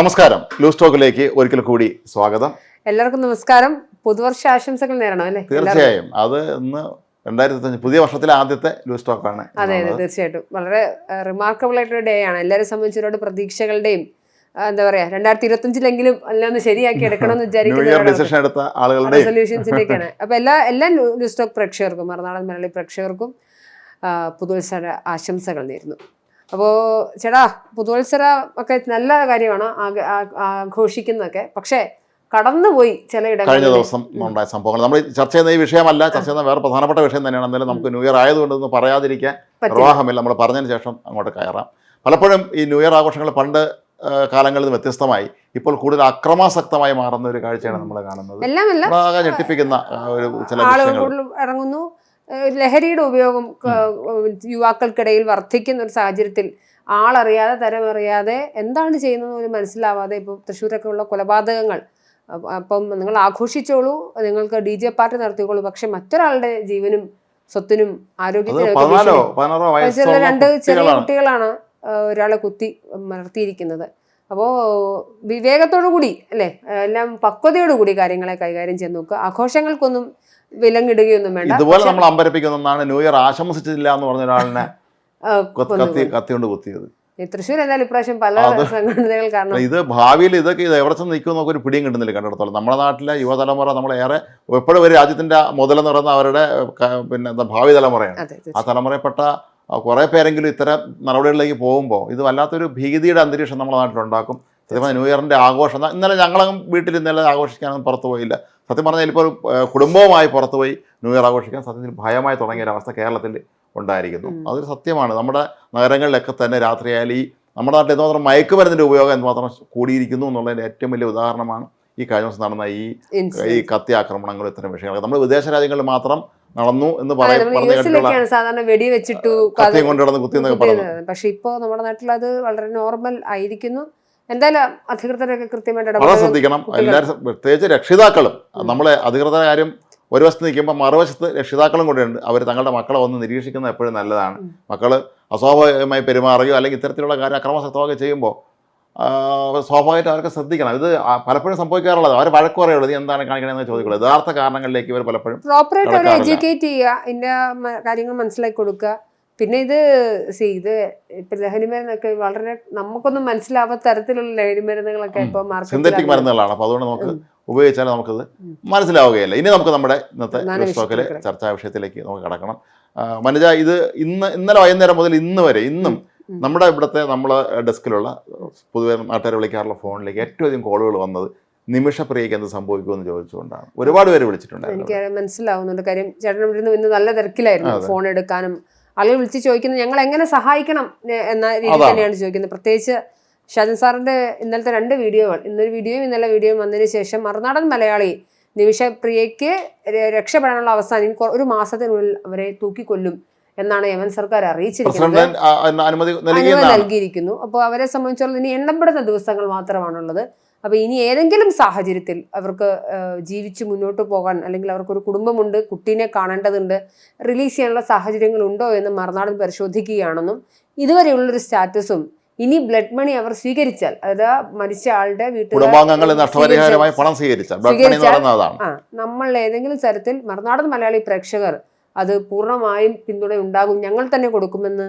നമസ്കാരം. ലൂസ് ടോക്കിലേക്ക് ഒരിക്കൽ കൂടി സ്വാഗതം. എല്ലാവർക്കും നമസ്കാരം. പുതുവർഷ ആശംസകൾ നേരണം അല്ലേ? തീർച്ചയായും. അത് ഇന്ന് രണ്ടായിരത്തി പുതിയ വർഷത്തിലെ ആദ്യത്തെ ലൂസ് ടോക്കാണ് അതെ അതെ തീർച്ചയായിട്ടും. വളരെ റിമാർക്കബിൾ ആയിട്ടൊരു ഡേ ആണ്. എല്ലാവരെ സംബന്ധിച്ച് ഒരുപാട് പ്രതീക്ഷകളുടെയും എന്താ പറയാ രണ്ടായിരത്തി ഇരുപത്തിയഞ്ചിലെങ്കിലും എല്ലാം ഒന്ന് ശരിയാക്കി എടുക്കണം എന്ന് റെസൊല്യൂഷൻസിന്റെയൊക്കെയാണ് അപ്പൊ എല്ലാ എല്ലാ ലൂസ് ടോക്ക് പ്രേക്ഷകർക്കും മറുനാടൻ മലയാളി പ്രേക്ഷകർക്കും പുതുവത്സര ആശംസകൾ നേരുന്നു. അപ്പോൾ ചേടാ പുതുവത്സര ഒക്കെ നല്ല കാര്യമാണ് ആഘോഷിക്കുന്നതൊക്കെ. പക്ഷേ കടന്നുപോയി കഴിഞ്ഞ ചിലയിടങ്ങളിൽ ദിവസം ഉണ്ടായ സംഭവങ്ങൾ. നമ്മൾ ചർച്ച ചെയ്യുന്ന ഈ വിഷയമല്ല ചർച്ച ചെയ്യുന്ന വേറെ പ്രധാനപ്പെട്ട വിഷയം തന്നെയാണ്. എന്തായാലും നമുക്ക് ന്യൂ ഇയർ ആയതുകൊണ്ട് ഒന്ന് പറയാതിരിക്കാൻ പ്രവാഹമില്ല. നിർവാഹമില്ല നമ്മൾ പറഞ്ഞതിന് ശേഷം അങ്ങോട്ട് കയറാം. പലപ്പോഴും ഈ ന്യൂ ഇയർ ആഘോഷങ്ങൾ പണ്ട് കാലങ്ങളിൽ നിന്ന് വ്യത്യസ്തമായി ഇപ്പോൾ കൂടുതൽ അക്രമാസക്തമായി മാറുന്ന ഒരു കാഴ്ചയാണ് നമ്മൾ കാണുന്നത്. ഞെട്ടിപ്പിക്കുന്ന ഒരു ചില ഇറങ്ങുന്നു. ലഹരിയുടെ ഉപയോഗം യുവാക്കൾക്കിടയിൽ വർദ്ധിക്കുന്ന ഒരു സാഹചര്യത്തിൽ ആളറിയാതെ തരമറിയാതെ എന്താണ് ചെയ്യുന്നത് പോലും മനസ്സിലാവാതെ ഇപ്പോൾ തൃശ്ശൂരൊക്കെ ഉള്ള കൊലപാതകങ്ങൾ അപ്പം നിങ്ങൾ ആഘോഷിച്ചോളൂ നിങ്ങൾക്ക് ഡി ജെ പാർട്ടി നടത്തിക്കോളൂ പക്ഷെ മറ്റൊരാളുടെ ജീവനും സ്വത്തിനും ആരോഗ്യത്തിനും രണ്ട് ചെറിയ കുട്ടികളാണ് കുട്ടികളാണ് ഒരാളെ കുത്തി മലർത്തിയിരിക്കുന്നത് അപ്പോൾ വിവേകത്തോടു കൂടി അല്ലേ? എല്ലാം പക്വതയോടു കൂടി കാര്യങ്ങളെ കൈകാര്യം ചെയ്ത് നോക്കുക. ആഘോഷങ്ങൾക്കൊന്നും വിലങ്ങിടുകയൊന്നും വേണ്ട. ഇതുപോലെ നമ്മൾ അമ്പരപ്പിക്കുന്ന ഒന്നാണ്. ന്യൂ ഇയർ ആശംസിച്ചില്ല എന്ന് പറഞ്ഞ ഒരാളിനെ കത്തി കത്തി കൊണ്ട് കുത്തിയത്. തൃശ്ശൂർ എന്തായാലും ഇപ്രാവശ്യം പല സംഘടനകൾ കാരണം ഇത് ഭാവിയിൽ ഇതൊക്കെ ഇത് എവിടെ ചെന്ന് നിൽക്കും നമുക്ക് ഒരു പിടിയും കിട്ടുന്നില്ല കണ്ടിടത്തോളം. നമ്മുടെ നാട്ടിലെ യുവതലമുറ നമ്മളേറെ എപ്പോഴും ഒരു രാജ്യത്തിന്റെ മുതലെന്ന് പറയുന്ന അവരുടെ പിന്നെ എന്താ ഭാവി തലമുറയാണ്. ആ തലമുറയിൽപ്പെട്ട കുറേ പേരെങ്കിലും ഇത്തരം നടപടികളിലേക്ക് പോകുമ്പോൾ ഇത് വല്ലാത്തൊരു ഭീതിയുടെ അന്തരീക്ഷം നമ്മുടെ നാട്ടിലുണ്ടാക്കും. അതേപോലെ ന്യൂ ഇയറിന്റെ ആഘോഷം ഇന്നലെ ഞങ്ങളും വീട്ടിൽ ഇന്നലെ ആഘോഷിക്കാനൊന്നും പുറത്തു പോയില്ല. സത്യം പറഞ്ഞാൽ ഇപ്പോൾ കുടുംബവുമായി പുറത്തുപോയി ന്യൂ ഇയർ ആഘോഷിക്കാൻ സത്യത്തിൽ ഭയമായി തുടങ്ങിയ ഒരു അവസ്ഥ കേരളത്തിൽ ഉണ്ടായിരിക്കുന്നു. അതൊരു സത്യമാണ്. നമ്മുടെ നഗരങ്ങളിലൊക്കെ തന്നെ രാത്രിയായാലും ഈ നമ്മുടെ നാട്ടിൽ എന്തുമാത്രം മയക്കുമരുന്നിന്റെ ഉപയോഗം എന്തുമാത്രം കൂടിയിരിക്കുന്നു എന്നുള്ളതിന്റെ ഏറ്റവും വലിയ ഉദാഹരണമാണ് ഈ കഴിഞ്ഞ ദിവസം നടന്ന ഈ ഈ. കത്തി ആക്രമണങ്ങൾ ഇത്തരം വിഷയങ്ങൾ നമ്മൾ വിദേശ രാജ്യങ്ങളിൽ മാത്രം നടന്നു എന്ന് പറയുന്നത് സാധാരണ വെടിവെച്ചിട്ടു കത്തിയും കുത്തി എന്നൊക്കെ പക്ഷെ ഇപ്പോ നമ്മുടെ നാട്ടിൽ അത് വളരെ നോർമൽ ആയിരിക്കുന്നു. എന്തായാലും അധികൃതരൊക്കെ കൃത്യമായിട്ട് വളരെ ശ്രദ്ധിക്കണം. എല്ലാവരും പ്രത്യേകിച്ച് രക്ഷിതാക്കളും നമ്മളെ അധികൃതരുടെ കാര്യം ഒരു വശത്ത് നിൽക്കുമ്പോൾ മറുവശത്ത് രക്ഷിതാക്കളും കൂടെ ഉണ്ട്. അവർ തങ്ങളുടെ മക്കളെ ഒന്ന് നിരീക്ഷിക്കുന്നത് എപ്പോഴും നല്ലതാണ്. മക്കൾ അസ്വാഭാവികമായി പെരുമാറുകയോ അല്ലെങ്കിൽ ഇത്തരത്തിലുള്ള കാര്യം അക്രമസക്തമൊക്കെ ചെയ്യുമ്പോൾ സ്വാഭാവികമായിട്ട് അവർക്ക് ശ്രദ്ധിക്കണം. ഇത് പലപ്പോഴും സംഭവിക്കാറുള്ളത്. അവർ വഴക്ക് പറയുള്ളൂ നീ എന്താണ് കാണിക്കണമെന്ന് ചോദിക്കുള്ളൂ. യഥാർത്ഥ കാരണങ്ങളിലേക്ക് ഇവർ പലപ്പോഴും പ്രോപ്പറായിട്ട് അവരെ എഡ്യൂക്കേറ്റ് ചെയ്യുക ഇതിന്റെ കാര്യങ്ങൾ മനസ്സിലാക്കി കൊടുക്കുക. പിന്നെ ഇത് സി ഇത് ഇപ്പൊ ലഹരി മരുന്നൊക്കെ വളരെ നമുക്കൊന്നും മനസ്സിലാവാത്ത തരത്തിലുള്ള ലഹരി മരുന്നുകളൊക്കെ. ഇപ്പൊ സിന്തറ്റിക് മരുന്നുകളാണ്. അപ്പോൾ അതുകൊണ്ട് നമുക്ക്. ഉപയോഗിച്ചാൽ നമുക്കത് മനസ്സിലാവുകയല്ല. ഇനി നമുക്ക് നമ്മുടെ ഇന്നത്തെ സ്റ്റോക്കിലെ ചർച്ചാ വിഷയത്തിലേക്ക് നമുക്ക് കടക്കണം. മനുജ ഇത് ഇന്ന് ഇന്നലെ വൈകുന്നേരം മുതൽ ഇന്ന് വരെ ഇന്നും നമ്മുടെ ഇവിടുത്തെ നമ്മളെ ഡെസ്കിലുള്ള പൊതുവെ നാട്ടുകാർ വിളിക്കാറുള്ള ഫോണിലേക്ക് ഏറ്റവും അധികം കോളുകൾ വന്നത് നിമിഷപ്രിയയ്ക്ക് എന്ത് സംഭവിക്കുമെന്ന് ചോദിച്ചുകൊണ്ടാണ്. ഒരുപാട് പേര് വിളിച്ചിട്ടുണ്ട് എനിക്ക് മനസ്സിലാവുന്നുണ്ട്. കാര്യം ചേട്ടൻ ഇവിടുന്ന് ഇന്ന് നല്ല തിരക്കിലായിരുന്നു ഫോൺ എടുക്കാനും ആളുകൾ വിളിച്ച് ചോദിക്കുന്നത് ഞങ്ങൾ എങ്ങനെ സഹായിക്കണം എന്ന രീതി തന്നെയാണ് ചോദിക്കുന്നത്. പ്രത്യേകിച്ച് ഷാജൻ സാറിന്റെ ഇന്നലത്തെ രണ്ട് വീഡിയോകൾ ഇന്നൊരു വീഡിയോയും ഇന്നലെ വീഡിയോയും വന്നതിന് ശേഷം മറുനാടൻ മലയാളി നിമിഷ പ്രിയയ്ക്ക് രക്ഷപ്പെടാനുള്ള അവസാനം ഇനി ഒരു മാസത്തിനുള്ളിൽ അവരെ തൂക്കിക്കൊല്ലും എന്നാണ് യമൻ സർക്കാർ അറിയിച്ചിരിക്കുന്നത്. അനുമതി നൽകിയിരിക്കുന്നു. അപ്പോൾ അവരെ സംബന്ധിച്ചുള്ള ഇനി എണ്ണപ്പെടുന്ന ദിവസങ്ങൾ മാത്രമാണുള്ളത്. അപ്പോൾ ഇനി ഏതെങ്കിലും സാഹചര്യത്തിൽ അവർക്ക് ജീവിച്ച് മുന്നോട്ട് പോകാൻ അല്ലെങ്കിൽ അവർക്കൊരു കുടുംബമുണ്ട് കുട്ടീനെ കാണേണ്ടതുണ്ട് റിലീസ് ചെയ്യാനുള്ള സാഹചര്യങ്ങൾ ഉണ്ടോ എന്ന് മറുനാടൻ പരിശോധിക്കുകയാണെന്നും ഇതുവരെയുള്ളൊരു സ്റ്റാറ്റസും ഇനി ബ്ലഡ് മണി അവർ സ്വീകരിച്ചാൽ അതായത് മരിച്ച ആളുടെ വീട്ടിൽ നഷ്ടപരിഹാരമായി പണം സ്വീകരിച്ചാൽ- നമ്മൾ ഏതെങ്കിലും തരത്തിൽ മറുനാടൻ മലയാളി പ്രേക്ഷകർ അത് പൂർണമായും പിന്തുണ ഉണ്ടാകും ഞങ്ങൾ തന്നെ കൊടുക്കുമെന്ന്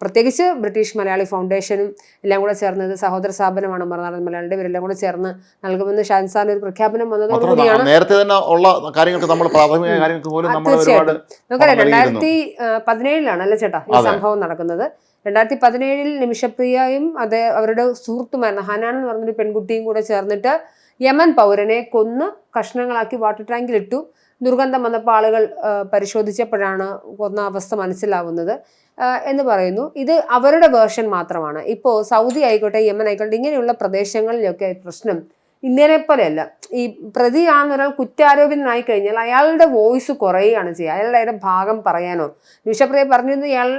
പ്രത്യേകിച്ച് ബ്രിട്ടീഷ് മലയാളി ഫൗണ്ടേഷനും എല്ലാം കൂടെ ചേർന്ന് ഇത് സഹോദര സ്ഥാപനമാണ് മറുനാടൻ മലയാളിയുടെ ഇവരെല്ലാം കൂടെ ചേർന്ന് നൽകുമെന്ന് ഷാൻസാൻ ഒരു പ്രഖ്യാപനം വന്നതോടുകൂടിയാണ് മാത്രമല്ല നേരത്തെ തന്നെ ഉള്ള കാര്യങ്ങൾക്ക് നമ്മൾ പ്രാഥമിക കാര്യങ്ങൾക്ക് പോലും ഒരുപാട് നമുക്കറിയാം. രണ്ടായിരത്തി പതിനേഴിലാണ് അല്ലേ ചേട്ടാ ഈ സംഭവം നടക്കുന്നത്? രണ്ടായിരത്തി പതിനേഴിൽ നിമിഷപ്രിയയും അത് അവരുടെ സുഹൃത്തുമായിരുന്നു ഹനാൻ എന്ന് പറഞ്ഞൊരു പെൺകുട്ടിയും കൂടെ ചേർന്നിട്ട് യമൻ പൗരനെ കൊന്ന് കഷ്ണങ്ങളാക്കി വാട്ടർ ടാങ്കിൽ ഇട്ടു ദുർഗന്ധം വന്നപ്പോൾ ആളുകൾ പരിശോധിച്ചപ്പോഴാണ് കൊന്ന അവസ്ഥ മനസ്സിലാവുന്നത്. എന്ന് പറയുന്നു. ഇത് അവരുടെ വേർഷൻ മാത്രമാണ്. ഇപ്പോൾ സൗദി ആയിക്കോട്ടെ യമൻ ആയിക്കോട്ടെ ഇങ്ങനെയുള്ള പ്രദേശങ്ങളിലൊക്കെ പ്രശ്നം ഇന്ത്യനെ പോലെയല്ല. ഈ പ്രതിയാണെന്ന് ഒരാൾ കുറ്റാരോപിതനായി കഴിഞ്ഞാൽ അയാളുടെ വോയിസ് കുറയുകയാണ് ചെയ്യുക. അയാളുടെ അതിന്റെ ഭാഗം പറയാനോ? നിഷപ്രിയ പറഞ്ഞിരുന്നു ഇയാൾ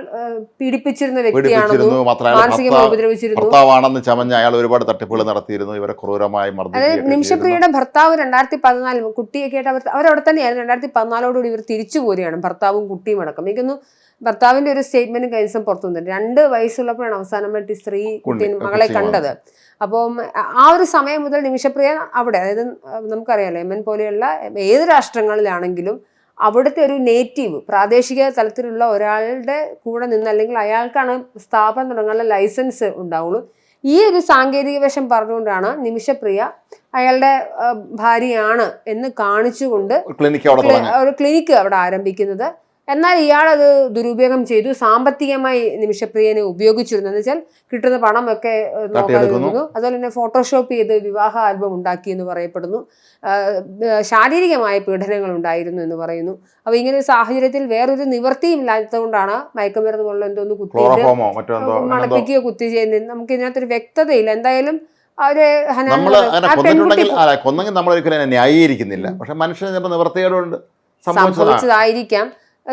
പീഡിപ്പിച്ചിരുന്ന വ്യക്തിയാണെന്നും മാനസികമായി ഉപദ്രവിച്ചിരുന്നു. ചമഞ്ഞ അയാൾ ഒരുപാട് തട്ടിപ്പുകൾ നടത്തിയിരുന്നു. ഇവരെ ക്രൂരമായി അതായത്. നിമിഷപ്രിയയുടെ ഭർത്താവ് രണ്ടായിരത്തി പതിനാല് കുട്ടിയൊക്കെ ആയിട്ട് അവർ അവരവിടെ തന്നെയായിരുന്നു. രണ്ടായിരത്തി പതിനാലോടുകൂടി ഇവർ തിരിച്ചു പോരുകയാണ്. ഭർത്താവും കുട്ടിയും അടക്കം. എനിക്കൊന്നു ഭർത്താവിന്റെ ഒരു സ്റ്റേറ്റ്മെന്റ് കഴിഞ്ഞ ദിവസം പുറത്തു വന്നിട്ടുണ്ട്. രണ്ട് വയസ്സുള്ളപ്പോഴാണ് അവസാനമായിട്ട് ഈ സ്ത്രീ കുട്ടി മകളെ കണ്ടത്. അപ്പം ആ ഒരു സമയം മുതൽ നിമിഷപ്രിയ അവിടെ അതായത് നമുക്കറിയാലോ യമൻ പോലെയുള്ള ഏത് രാഷ്ട്രങ്ങളിലാണെങ്കിലും അവിടുത്തെ ഒരു നേറ്റീവ് പ്രാദേശിക തലത്തിലുള്ള ഒരാളുടെ കൂടെ നിന്ന് അല്ലെങ്കിൽ അയാൾക്കാണ് സ്ഥാപനം തുടങ്ങാനുള്ള ലൈസൻസ് ഉണ്ടാവുള്ളൂ. ഈ ഒരു സാങ്കേതിക വശം പറഞ്ഞുകൊണ്ടാണ് നിമിഷപ്രിയ അയാളുടെ ഭാര്യയാണ് എന്ന് കാണിച്ചുകൊണ്ട് ഒരു ക്ലിനിക്ക് അവിടെ ആരംഭിക്കുന്നത്. എന്നാൽ ഇയാൾ അത് ദുരുപയോഗം ചെയ്തു. സാമ്പത്തികമായി നിമിഷപ്രിയനെ ഉപയോഗിച്ചിരുന്നു. എന്ന് വെച്ചാൽ കിട്ടുന്ന പണം ഒക്കെ തട്ടിയെടുക്കുന്നു. നോക്കാതിരുന്നു. അതുപോലെ തന്നെ ഫോട്ടോഷോപ്പ് ചെയ്ത് വിവാഹ ആൽബം ഉണ്ടാക്കി എന്ന് പറയപ്പെടുന്നു. ശാരീരികമായ പീഡനങ്ങൾ ഉണ്ടായിരുന്നു എന്ന് പറയുന്നു. അപ്പൊ ഇങ്ങനെ ഒരു സാഹചര്യത്തിൽ വേറൊരു നിവൃത്തിയും ഇല്ലാത്തതുകൊണ്ടാണ് മയക്കുമരുന്ന് പോലുള്ള എന്തോന്ന് എന്തോ മണപ്പിക്കുകയോ കുത്തി ചെയ്യുന്ന നമുക്ക് ഇതിനകത്തൊരു വ്യക്തതയില്ല. എന്തായാലും നമ്മൾ അങ്ങനെ കൊന്നിട്ടുണ്ടെങ്കിൽ അല്ല കൊന്നെങ്കിൽ നമ്മൾ ഒരിക്കലും അതിനെ ന്യായീകരിക്കുന്നില്ല. പക്ഷെ മനുഷ്യന് ചിലപ്പോൾ സംഭവിച്ചതായിരിക്കാം.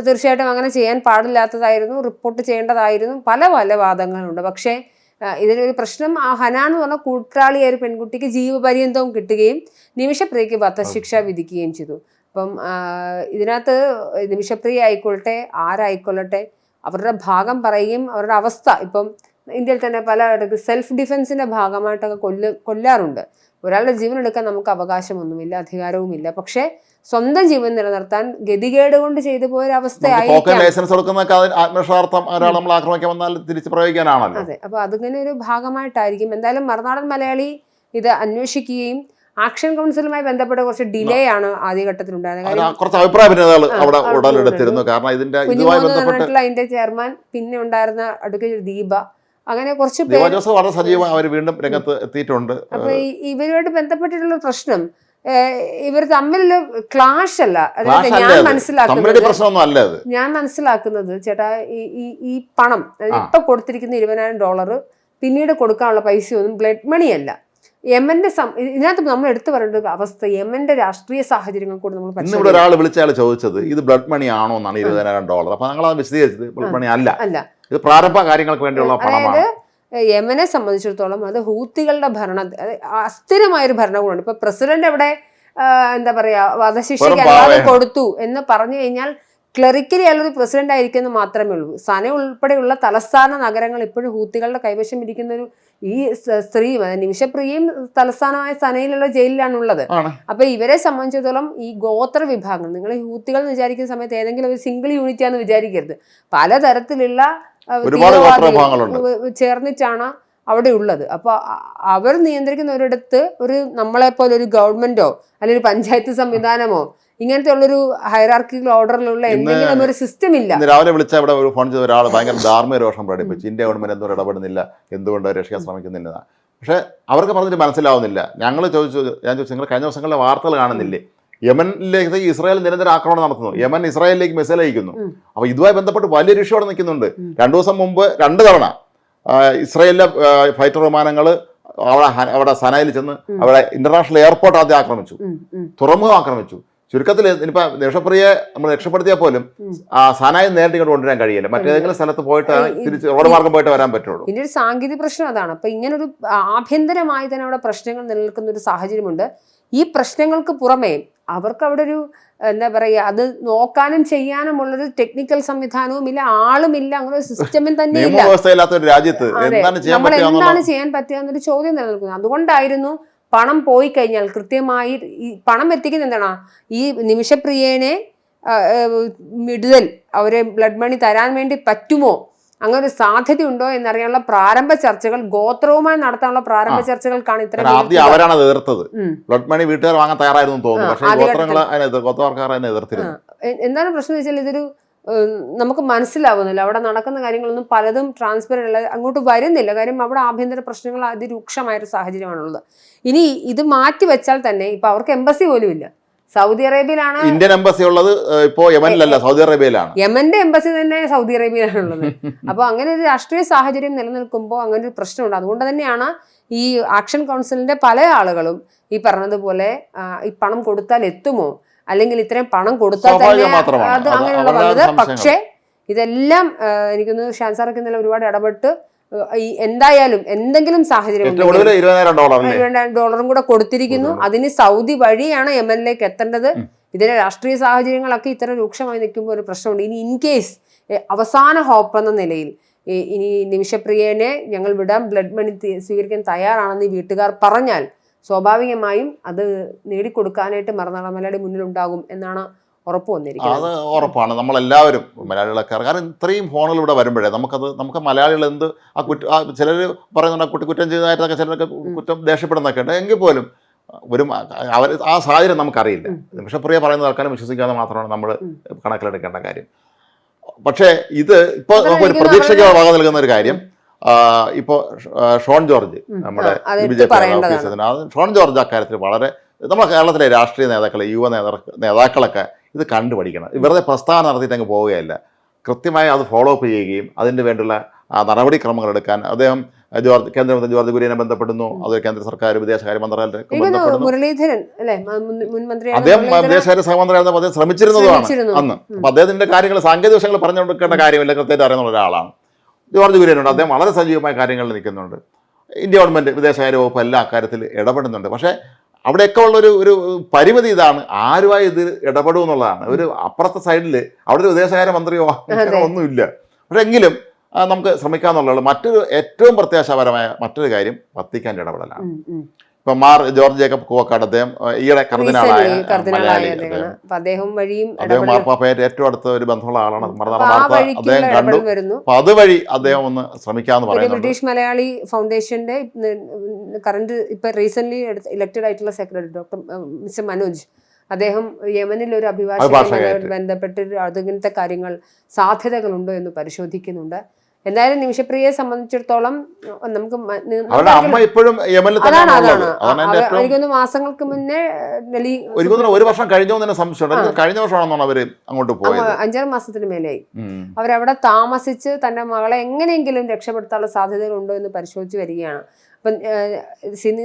തീർച്ചയായിട്ടും അങ്ങനെ ചെയ്യാൻ പാടില്ലാത്തതായിരുന്നു റിപ്പോർട്ട് ചെയ്യേണ്ടതായിരുന്നു പല പല വാദങ്ങളുണ്ട്. പക്ഷേ ഇതിനൊരു പ്രശ്നം ആ ഹന എന്ന് പറഞ്ഞ കൂട്ടാളിയായ ഒരു പെൺകുട്ടിക്ക് ജീവപര്യന്തവും കിട്ടുകയും നിമിഷപ്രിയക്ക് വധശിക്ഷ വിധിക്കുകയും ചെയ്തു. അപ്പം ഇതിനകത്ത് നിമിഷപ്രിയ ആയിക്കൊള്ളട്ടെ ആരായിക്കൊള്ളട്ടെ അവരുടെ ഭാഗം പറയുകയും അവരുടെ അവസ്ഥ ഇപ്പം ഇന്ത്യയിൽ തന്നെ പല സെൽഫ് ഡിഫെൻസിന്റെ ഭാഗമായിട്ടൊക്കെ കൊല്ല് കൊല്ലാറുണ്ട്. ഒരാളുടെ ജീവൻ എടുക്കാൻ നമുക്ക് അവകാശമൊന്നുമില്ല അധികാരവുമില്ല. പക്ഷേ സ്വന്തം ജീവൻ നിലനിർത്താൻ ഗതികേട് കൊണ്ട് ചെയ്തു പോയ ഒരു ടോക്കൺ ലൈസൻസ് കൊടുക്കുന്നതൊക്കെ അതിന് ആത്മരക്ഷാർത്ഥം ഒരാൾ നമ്മൾ ആക്രമിക്കാൻ വന്നാൽ തിരിച്ച് പ്രയോഗിക്കാനാണല്ലോ. അതെ അപ്പൊ അതിങ്ങനെ ഒരു ഭാഗമായിട്ടായിരിക്കും. എന്തായാലും മറുനാടൻ മലയാളി ഇത് അന്വേഷിക്കുകയും ആക്ഷൻ കൗൺസിലുമായി ബന്ധപ്പെട്ട കുറച്ച് ഡിലേ ആണ് കാര്യം കുറച്ച് അഭിപ്രായ കാരണം ഇതിന്റെ അതിന്റെ ചെയർമാൻ പിന്നെ ഉണ്ടായിരുന്ന അഡ്വക്കേറ്റ് ദീപ. അങ്ങനെ കുറച്ച് പേര് വളരെ സജീവമായി അവർ വീണ്ടും രംഗത്ത് എത്തിയിട്ടുണ്ട്. അപ്പൊ ഇവരുമായിട്ട് ബന്ധപ്പെട്ടിട്ടുള്ള പ്രശ്നം ഇവർ തമ്മിൽ ക്ലാഷ് അല്ല. അതായത് ഞാൻ മനസ്സിലാക്കുന്നത് ഞാൻ മനസ്സിലാക്കുന്നത് ചേട്ടാ ഈ ഈ പണം. ഇപ്പൊ കൊടുത്തിരിക്കുന്ന ഇരുപതിനായിരം ഡോളർ പിന്നീട് കൊടുക്കാനുള്ള പൈസയൊന്നും ബ്ലഡ് മണി അല്ല. യമന്റെ ഇതിനകത്ത് നമ്മൾ എടുത്തു പറയേണ്ട ഒരു അവസ്ഥ യമന്റെ രാഷ്ട്രീയ സാഹചര്യങ്ങൾ കൂടി നമ്മൾ ഇന്ന് ഇവിടെ ഒരാൾ വിളിച്ചയാൾ ചോദിച്ചത് ഇത് ബ്ലഡ് മണി ആണോ എന്നാണ് ഇരുപതിനായിരം ഡോളർ അപ്പൊ ഞങ്ങൾ അത് വിശദീകരിച്ചത് ബ്ലഡ് മണി അല്ല. അല്ല. ഇത് പ്രാരംഭ കാര്യങ്ങൾക്ക് വേണ്ടിയുള്ള പണമാണ്. യമനെ സംബന്ധിച്ചിടത്തോളം അത് ഹൂത്തികളുടെ ഭരണ അസ്ഥിരമായൊരു ഭരണകൂടമാണ് ഇപ്പൊ പ്രസിഡന്റ് അവിടെ എന്താ പറയാ വധശിക്ഷയ്ക്ക് അനുവാദം കൊടുത്തു എന്ന് പറഞ്ഞു കഴിഞ്ഞാൽ ക്ലറിക്കലി അയാളൊരു പ്രസിഡന്റ് ആയിരിക്കുമെന്ന് മാത്രമേ ഉള്ളൂ. സന ഉൾപ്പെടെയുള്ള തലസ്ഥാന നഗരങ്ങൾ ഇപ്പോഴും ഹൂത്തികളുടെ കൈവശം ഇരിക്കുന്ന ഒരു ഈ സ്ത്രീ സ്ത്രീയും അതായത് നിമിഷപ്രിയയും തലസ്ഥാനമായ സനയിലുള്ള ജയിലിലാണ് ഉള്ളത് അപ്പൊ ഇവരെ സംബന്ധിച്ചിടത്തോളം ഈ ഗോത്ര വിഭാഗം നിങ്ങൾ ഈ ഹൂത്തികൾ എന്ന് വിചാരിക്കുന്ന സമയത്ത് ഏതെങ്കിലും ഒരു സിംഗിൾ യൂണിറ്റ് ആണെന്ന് വിചാരിക്കരുത്. പലതരത്തിലുള്ള തീവ്രവാദികൾ ചേർന്നിട്ടാണ് അവിടെ ഉള്ളത് അപ്പൊ അവർ നിയന്ത്രിക്കുന്ന ഒരിടത്ത് ഒരു നമ്മളെ പോലെ ഒരു ഗവൺമെന്റോ അല്ലെങ്കിൽ പഞ്ചായത്ത് സംവിധാനമോ ഇങ്ങനത്തെ ഉള്ളൊരു ഹൈറാർക്കിക്കൽ ഓർഡറിലുള്ള എന്തെങ്കിലും ഒരു സിസ്റ്റം ഇല്ല. രാവിലെ വിളിച്ച ഇവിടെ ഒരു ഫോൺ ചെയ്ത ഒരാൾ ഭയങ്കര ധാർമ്മിക രോഷം പ്രകടിപ്പിച്ചു. ഇന്ത്യ ഗവൺമെന്റ് എന്തോ ഇടപെടുന്നില്ല എന്തുകൊണ്ട് രക്ഷിക്കാൻ ശ്രമിക്കുന്നില്ല പക്ഷെ അവർക്ക് പറഞ്ഞിട്ട് മനസ്സിലാവുന്നില്ല. ഞങ്ങൾ ചോദിച്ചു ഞാൻ ചോദിച്ചു നിങ്ങൾ കഴിഞ്ഞ ദിവസങ്ങളിലെ വാർത്തകൾ കാണുന്നില്ലേ? യമനിലേക്ക് ഇസ്രായേൽ നിരന്തരം ആക്രമണം നടത്തുന്നു. യമൻ ഇസ്രായേലിലേക്ക് മിസൈൽ അയക്കുന്നു. അപ്പോൾ അപ്പൊ ഇതുമായി ബന്ധപ്പെട്ട് വലിയ രക്ഷ അവിടെ നിൽക്കുന്നുണ്ട്. രണ്ടു ദിവസം മുമ്പ് രണ്ട് തവണ ഇസ്രായേലിലെ ഫൈറ്റർ വിമാനങ്ങൾ അവിടെ അവിടെ സനയിൽ ചെന്ന്. അവിടെ ഇന്റർനാഷണൽ എയർപോർട്ട് ആദ്യം ആക്രമിച്ചു. തുറമുഖം ആക്രമിച്ചു. ചുരുക്കത്തിൽ ഇനിയിപ്പോ രക്ഷപ്രിയെ നമ്മൾ രക്ഷപ്പെടുത്തിയാൽ പോലും ആ സനായി നേരിട്ട് ഇങ്ങോട്ട് കൊണ്ടുവരാൻ കഴിയില്ല. മറ്റേതെങ്കിലും സ്ഥലത്ത് പോയിട്ട് തിരിച്ച് റോഡ് മാർഗം പോയിട്ട് വരാൻ പറ്റുള്ളൂ. ഇതിന്റെ ഒരു സാങ്കേതിക പ്രശ്നം അതാണ്. അപ്പൊ ഇങ്ങനൊരു ആഭ്യന്തരമായി തന്നെ അവിടെ പ്രശ്നങ്ങൾ നിലനിൽക്കുന്ന ഒരു സാഹചര്യമുണ്ട്. ഈ പ്രശ്നങ്ങൾക്ക് പുറമെ അവർക്ക് അവിടെ ഒരു എന്താ പറയുക അത് നോക്കാനും ചെയ്യാനും ഉള്ളൊരു ടെക്നിക്കൽ സംവിധാനവും ഇല്ല ആളും ഇല്ല അങ്ങനെ ഒരു സിസ്റ്റമിൽ തന്നെ ഇല്ല രാജ്യത്ത് നമ്മൾ എന്താണ് ചെയ്യാൻ പറ്റുക എന്നൊരു ചോദ്യം നിലനിൽക്കുന്നത് അതുകൊണ്ടായിരുന്നു പണം പോയി കഴിഞ്ഞാൽ കൃത്യമായി ഈ പണം എത്തിക്കുന്ന എന്താണ്? ഈ നിമിഷപ്രിയേനെ വിടുതൽ അവരെ ബ്ലഡ് മണി തരാൻ വേണ്ടി പറ്റുമോ? അങ്ങനെ ഒരു സാധ്യതയുണ്ടോ എന്നറിയാനുള്ള പ്രാരംഭ ചർച്ചകൾ ഗോത്രവുമായി നടത്താനുള്ള പ്രാരംഭ ചർച്ചകൾക്കാണ് ഇത്രയും ഇത്ര ആദ്യം അവരാണ് എതിർത്തത്. ബ്ലഡ് മണി വീട്ടുകാർ വാങ്ങാൻ തയ്യാറായിരുന്നു തോന്നുന്നു. പക്ഷേ. ഗോത്രങ്ങൾ അതിനെ എതിർത്തിരുന്നു. എന്താണ് പ്രശ്നം എന്ന് വെച്ചാൽ ഇതൊരു നമുക്ക് മനസ്സിലാവുന്നില്ല. അവിടെ നടക്കുന്ന കാര്യങ്ങളൊന്നും പലതും ട്രാൻസ്പെറന്റ് അല്ല. അങ്ങോട്ട് വരുന്നില്ല. കാര്യം അവിടെ ആഭ്യന്തര പ്രശ്നങ്ങൾ അതിരൂക്ഷമായൊരു സാഹചര്യമാണുള്ളത്. ഇനി ഇത് മാറ്റി വെച്ചാൽ തന്നെ ഇപ്പൊ അവർക്ക് എംബസി പോലും ഇല്ല സൗദി അറേബ്യയിലാണ് ഇന്ത്യൻ എംബസി ഉള്ളത് ഇപ്പോ യമനിലല്ല സൗദി അറേബ്യയിലാണ്. യമന്റെ എംബസി തന്നെ സൗദി അറേബ്യയിലാണ് ഉള്ളത്. അപ്പൊ അങ്ങനെ ഒരു രാഷ്ട്രീയ സാഹചര്യം നിലനിൽക്കുമ്പോൾ അങ്ങനെ ഒരു പ്രശ്നമുണ്ട്. അതുകൊണ്ട് തന്നെയാണ് ഈ ആക്ഷൻ കൗൺസിലിന്റെ പല ആളുകളും ഈ പറഞ്ഞതുപോലെ ഈ പണം കൊടുത്താൽ എത്തുമോ? അല്ലെങ്കിൽ ഇത്രയും പണം കൊടുത്താൽ തന്നെ അത് അങ്ങനെയുള്ള വന്നത് പക്ഷേ ഇതെല്ലാം എനിക്കൊന്ന് ഷാൻസാറൊക്കെ ഇന്നലെ ഒരുപാട് ഇടപെട്ട് ഈ എന്തായാലും എന്തെങ്കിലും സാഹചര്യം ഇരുപതിനായിരം ഡോളറും കൂടെ കൊടുത്തിരിക്കുന്നു. അതിന് സൗദി വഴിയാണ് യമനിലേക്ക് എത്തേണ്ടത്. ഇതിലെ രാഷ്ട്രീയ സാഹചര്യങ്ങളൊക്കെ ഇത്ര രൂക്ഷമായി നിൽക്കുമ്പോൾ ഒരു പ്രശ്നമുണ്ട്. ഇനി ഇൻ കേസ് അവസാന ഹോപ്പ് എന്ന നിലയിൽ ഇനി നിമിഷപ്രിയനെ ഞങ്ങൾ വിടാൻ ബ്ലഡ് മണി സ്വീകരിക്കാൻ തയ്യാറാണെന്ന് ഈ വീട്ടുകാർ പറഞ്ഞാൽ സ്വാഭാവികമായും അത് നേടിക്കൊടുക്കാനായിട്ട് മറുനാടൻ മലയാളി മുന്നിലുണ്ടാകും എന്നാണ് ഉറപ്പ് വന്നിരിക്കുന്നത്. അത് ഉറപ്പാണ്. നമ്മളെല്ലാവരും മലയാളികളൊക്കെ. കാരണം ഇത്രയും ഫോണുകൾ ഇവിടെ വരുമ്പോഴേ നമുക്കത് നമുക്ക് മലയാളികൾ എന്ത് ആ കുറ്റ ആ ചിലർ പറയുന്നുണ്ട് ആ കുട്ടി കുറ്റം ചെയ്തതായിട്ടൊക്കെ ചിലരൊക്കെ കുറ്റം ദേഷ്യപ്പെടുന്നൊക്കെ ഉണ്ട്. എങ്കിൽ പോലും ഒരു അവർ ആ സാഹചര്യം നമുക്കറിയില്ല. നിമിഷപ്രിയ പറയുന്ന ആൾക്കാരെ വിശ്വസിക്കാതെ മാത്രമാണ് നമ്മൾ കണക്കിലെടുക്കേണ്ട കാര്യം. പക്ഷേ ഇത് ഇപ്പോൾ നമുക്ക് നമുക്കൊരു പ്രതീക്ഷയ്ക്ക് വക നൽകുന്ന ഒരു കാര്യം. ഇപ്പോൾ ഷോൺ ജോർജ് നമ്മുടെ അത് ഷോൺ ജോർജ് അക്കാര്യത്തിൽ വളരെ നമ്മുടെ കേരളത്തിലെ രാഷ്ട്രീയ നേതാക്കൾ യുവ നേതാക്ക നേതാക്കളൊക്കെ ഇത് കണ്ടുപഠിക്കണം വെറുതെ പ്രസ്താവന നടത്തിയിട്ട് അങ്ങ് പോവുകയല്ല. കൃത്യമായി അത് ഫോളോ അപ്പ് ചെയ്യുകയും അതിന് വേണ്ടിയുള്ള ആ, നടപടിക്രമങ്ങൾ എടുക്കാൻ അദ്ദേഹം ജോർജ് കേന്ദ്രമന്ത്രി ജോർജ് കുര്യനെ ബന്ധപ്പെടുന്നു. അത് കേന്ദ്ര സർക്കാർ വിദേശകാര്യ മന്ത്രാലയത്തെ അദ്ദേഹം വിദേശകാര്യ സഹമന്ത്രി അദ്ദേഹം ശ്രമിച്ചിരുന്നതുമാണ് അന്ന്. അപ്പൊ അദ്ദേഹത്തിന്റെ കാര്യങ്ങൾ സാങ്കേതിക വശങ്ങൾ പറഞ്ഞു കൊടുക്കേണ്ട കാര്യമില്ല കൃത്യമായിട്ട് അറിയുന്ന ഒരാളാണ്. ജോർജ് കുര്യനുണ്ട്. അദ്ദേഹം വളരെ സജീവമായ കാര്യങ്ങളിൽ നിൽക്കുന്നുണ്ട്. ഇന്ത്യ ഗവൺമെന്റ് വിദേശകാര്യ വകുപ്പ് എല്ലാ അക്കാര്യത്തിൽ ഇടപെടുന്നുണ്ട്. പക്ഷേ അവിടെയൊക്കെ ഉള്ളൊരു ഒരു പരിമിതി ഇതാണ്. ആരുമായി ഇത് ഇടപെടും എന്നുള്ളതാണ്. ഒരു അപ്പുറത്തെ സൈഡിൽ അവിടെ ഒരു വിദേശകാര്യ മന്ത്രിയോ അങ്ങനെ ഒന്നുമില്ല. പക്ഷെ എങ്കിലും നമുക്ക് ശ്രമിക്കാന്നുള്ളത് മറ്റൊരു ഏറ്റവും പ്രത്യാശാപരമായ മറ്റൊരു കാര്യം വത്തിക്കാന്റെ ഇടപെടലാണ്. ഇപ്പൊ മാർ ജോർജ് ജേക്കബ് കൂവക്കാട് അദ്ദേഹം ഈയിടെ കർദിനാളായ മലയാളി അദ്ദേഹം. വഴിയും അദ്ദേഹം മാർപ്പാപ്പയായിട്ട് ഏറ്റവും അടുത്ത ഒരു ബന്ധമുള്ള ആളാണ്. വാർത്ത അദ്ദേഹം കണ്ടു. അപ്പൊ അതുവഴി അദ്ദേഹം ഒന്ന് ശ്രമിക്കാന്ന് പറയുന്നത് ബ്രിട്ടീഷ് മലയാളി ഫൗണ്ടേഷന്റെ കറണ്ട് ഇപ്പൊ റീസെന്റ് ഇലക്ടഡ് ആയിട്ടുള്ള സെക്രട്ടറി ഡോക്ടർ മിസ്റ്റർ മനോജ്. അദ്ദേഹം യമനിൽ ഒരു അഭിഭാഷകനുമായി. ബന്ധപ്പെട്ട് അതിങ്ങനത്തെ കാര്യങ്ങൾ സാധ്യതകളുണ്ടോ എന്ന് പരിശോധിക്കുന്നുണ്ട്. എന്തായാലും നിമിഷപ്രിയയെ സംബന്ധിച്ചിടത്തോളം നമുക്ക് അമ്മ ഇപ്പോഴും അതാണ് അതാണ്. എനിക്കൊന്ന് മാസങ്ങൾക്ക് മുന്നേ ഡൽഹി ഒരു വർഷം കഴിഞ്ഞോ തന്നെ കഴിഞ്ഞ വർഷമാണെന്നാണ് അവർ അങ്ങോട്ട് പോയത്. അഞ്ചാറ് മാസത്തിന് മേലെയായി. അവരവിടെ താമസിച്ച് തന്റെ മകളെ എങ്ങനെയെങ്കിലും രക്ഷപ്പെടുത്താനുള്ള സാധ്യതകളുണ്ടോ എന്ന് പരിശോധിച്ച് വരികയാണ്. അപ്പം